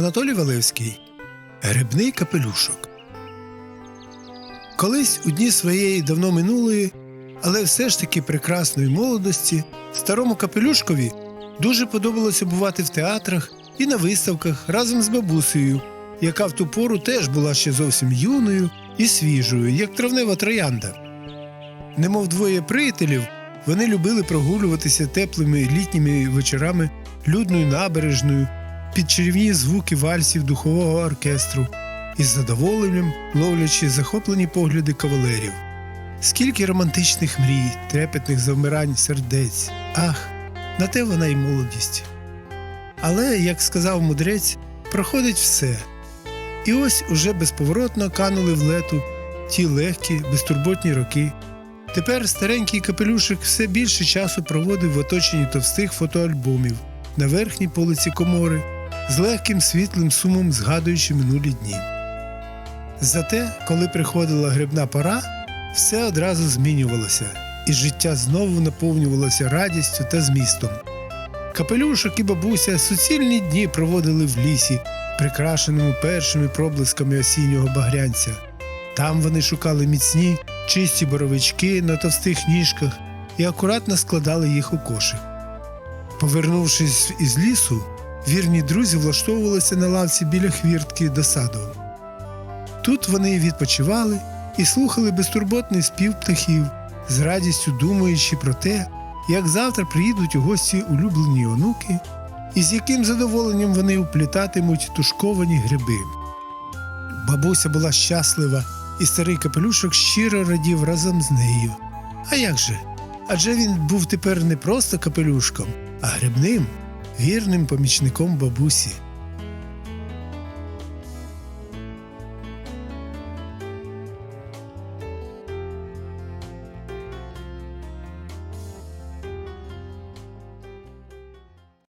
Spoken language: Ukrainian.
Анатолій Валевський Грибний капелюшок. Колись у дні своєї давно минулої, але все ж таки прекрасної молодості, старому капелюшкові дуже подобалося бувати в театрах і на виставках разом з бабусею, яка в ту пору теж була ще зовсім юною і свіжою, як травнева троянда. Немов двоє приятелів, вони любили прогулюватися теплими літніми вечорами людною набережною під чарівні звуки вальсів духового оркестру із задоволенням ловлячи захоплені погляди кавалерів. Скільки романтичних мрій, трепетних завмирань сердець. Ах, на те вона й молодість. Але, як сказав мудрець, проходить все. І ось уже безповоротно канули в лету ті легкі, безтурботні роки. Тепер старенький капелюшик все більше часу проводив в оточенні товстих фотоальбомів на верхній полиці комори, з легким світлим сумом згадуючи минулі дні. Зате, коли приходила грибна пора, все одразу змінювалося, і життя знову наповнювалося радістю та змістом. Капелюшок і бабуся суцільні дні проводили в лісі, прикрашеному першими проблисками осіннього багрянця. Там вони шукали міцні, чисті боровички на товстих ніжках і акуратно складали їх у кошик. Повернувшись із лісу, вірні друзі влаштовувалися на лавці біля хвіртки до саду. Тут вони відпочивали і слухали безтурботний спів птахів, з радістю думаючи про те, як завтра приїдуть у гості улюблені онуки, і з яким задоволенням вони уплітатимуть тушковані гриби. Бабуся була щаслива, і старий капелюшок щиро радів разом з нею. А як же? Адже він був тепер не просто капелюшком, а грибним, вірним помічником бабусі.